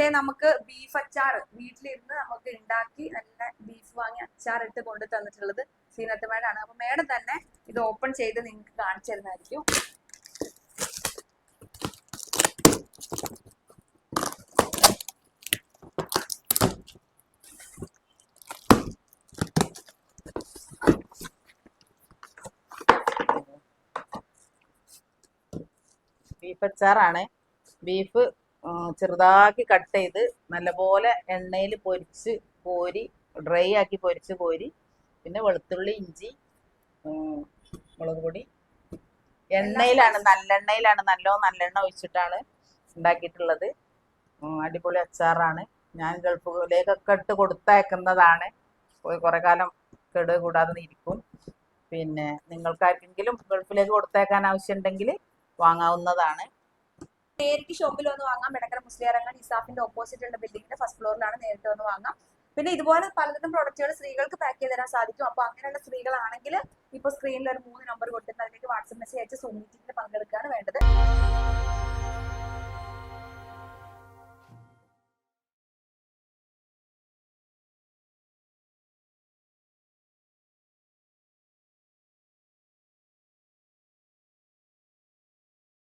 ദേ നമുക്ക് ബീഫ് അച്ചാർ വീട്ടിലിരുന്ന് നമുക്ക് ഉണ്ടാക്കി നല്ല ബീഫ് വാങ്ങി അച്ചാർ ഇട്ട് കൊണ്ട് തന്നിട്ടുള്ളത് സീനത്ത് മേഡാണ് അപ്പൊ മേഡം തന്നെ ഇത് ഓപ്പൺ ചെയ്ത് നിങ്ങൾക്ക് കാണിച്ചു തരുന്നതായിരിക്കും. ബീഫ് അച്ചാറാണ്. ബീഫ് ചെറുതാക്കി കട്ട് ചെയ്ത് നല്ലപോലെ എണ്ണയിൽ പൊരിച്ച് കോരി ഡ്രൈ ആക്കി പൊരിച്ച് കോരി പിന്നെ വെളുത്തുള്ളി ഇഞ്ചി മുളക് പൊടി. എണ്ണയിലാണ് നല്ലെണ്ണയിലാണ് നല്ലോ നല്ലെണ്ണ ഒഴിച്ചിട്ടാണ് ഉണ്ടാക്കിയിട്ടുള്ളത്. അടിപൊളി അച്ചാറാണ്. ഞാൻ ഗൾഫിലേക്കൊക്കെ ഇട്ട് കൊടുത്തയക്കുന്നതാണ്. കുറെ കാലം കേട് കൂടാതെ ഇരിക്കും. പിന്നെ നിങ്ങൾക്കാർക്കെങ്കിലും ഗൾഫിലേക്ക് കൊടുത്തേക്കാൻ ആവശ്യമുണ്ടെങ്കിൽ വാങ്ങാവുന്നതാണ്. നേരിട്ട് ഷോപ്പിൽ വന്ന് വാങ്ങാം. മെടക്കര മുസ്ലിയാരങ്ങൾ നിസാഫിന്റെ ഓപ്പോസിറ്റ് ഉള്ള ബിൽഡിങ്ങിന്റെ ഫസ്റ്റ് ഫ്ലോറിലാണ് നേരിട്ട് വന്ന് വാങ്ങാം. പിന്നെ ഇതുപോലെ പലതരം പ്രൊഡക്റ്റുകൾ സ്ത്രീകൾക്ക് പാക്ക് ചെയ്ത് തരാൻ സാധിക്കും. അപ്പൊ അങ്ങനെയുള്ള സ്ത്രീകളാണെങ്കിൽ ഇപ്പൊ സ്ക്രീനിൽ ഒരു മൂന്ന് നമ്പർ കൊടുത്തിട്ട് അതിലേക്ക് വാട്സ്ആപ്പ് മെസ്സേജ് അയച്ച് സൂം മീറ്റിംഗിൽ പങ്കെടുക്കുകയാണ് വേണ്ടത്.